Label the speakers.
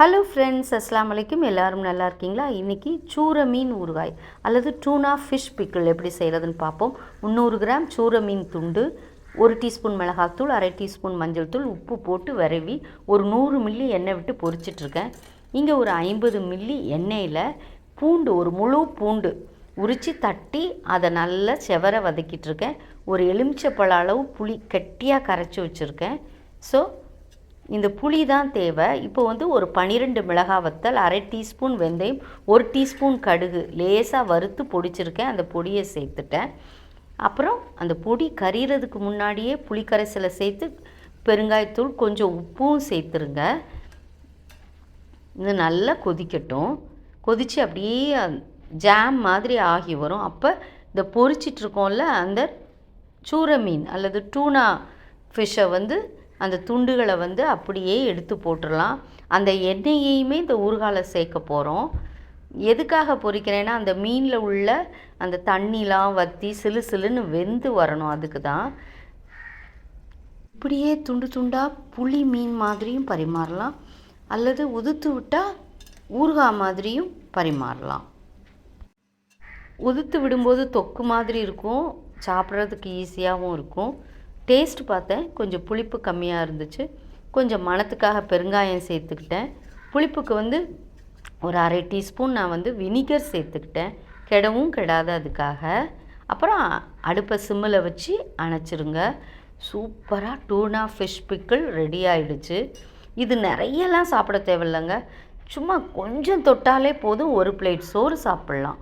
Speaker 1: Hello friends அஸ்லாம் வலைக்கும் எல்லாரும் நல்லா இருக்கீங்களா? இன்றைக்கி சூர மீன் ஊறுகாய் அல்லது டூனா ஃபிஷ் பிக்கிள் எப்படி செய்கிறதுன்னு பார்ப்போம். முந்நூறு கிராம் சூர மீன் துண்டு ஒரு டீஸ்பூன் மிளகாத்தூள் அரை டீஸ்பூன் மஞ்சள் தூள் உப்பு போட்டு விரவி ஒரு நூறு மில்லி எண்ணெய் விட்டு பொரிச்சிட்ருக்கேன் இங்கே ஒரு ஐம்பது மில்லி எண்ணெயில் பூண்டு ஒரு முழு பூண்டு உரித்து தட்டி அதை நல்லா செவர வதக்கிட்டுருக்கேன் ஒரு எலுமிச்சப்பழ அளவு புளி கெட்டியாக கரைச்சி வச்சுருக்கேன். ஸோ இந்த புளி தான் தேவை. இப்போ வந்து ஒரு பனிரெண்டு மிளகாய் வத்தல் அரை டீஸ்பூன் வெந்தயம் ஒரு டீஸ்பூன் கடுகு. லேசாக வறுத்து பொடிச்சிருக்கேன். அந்த பொடியை சேர்த்துட்டேன். அப்புறம் அந்த பொடி கரிகிறதுக்கு முன்னாடியே புளி கரைசலை சேர்த்து பெருங்காயத்தூள் கொஞ்சம் உப்பும் சேர்த்துருங்க. இது நல்லா கொதிக்கட்டும். கொதித்து அப்படியே ஜாம் மாதிரி ஆகி வரும். அப்போ இந்த பொறிச்சிட்ருக்கோம்ல அந்த சூர மீன் அல்லது டூனா ஃபிஷ்ஷை வந்து அந்த துண்டுகளை வந்து அப்படியே எடுத்து போட்டுடலாம். அந்த எண்ணெயையுமே இந்த ஊறுகால சேர்க்க போகிறோம் எதுக்காக பொறிக்கிறேன்னா அந்த மீனில் உள்ள அந்த தண்ணிலாம் வற்றி சிலு சிலுன்னு வெந்து வரணும் அதுக்கு தான் இப்படியே துண்டு துண்டாக புளி மீன் மாதிரியும் பரிமாறலாம். அல்லது உதுத்து விட்டால் ஊறுகாய் மாதிரியும் பரிமாறலாம். உதுத்து விடும்போது தொக்கு மாதிரி இருக்கும். சாப்பிட்றதுக்கு ஈஸியாகவும் இருக்கும். டேஸ்ட் பார்த்தேன். கொஞ்சம் புளிப்பு கம்மியாக இருந்துச்சு. கொஞ்சம் மணத்துக்காக பெருங்காயம் சேர்த்துக்கிட்டேன். புளிப்புக்கு வந்து ஒரு அரை டீஸ்பூன் நான் வந்து வினிகர் சேர்த்துக்கிட்டேன். கெடவும் கெடாத அதுக்காக. அப்புறம் அடுப்பை சிம்மில் வச்சு அணைச்சிருங்க. சூப்பராக டூனா ஃபிஷ் பிக்கிள் ரெடி ஆயிடுச்சு. இது நிறையலாம் சாப்பிட தேவையில்லைங்க. சும்மா கொஞ்சம் தொட்டாலே போதும். ஒரு பிளேட் சோறு சாப்பிட்லாம்.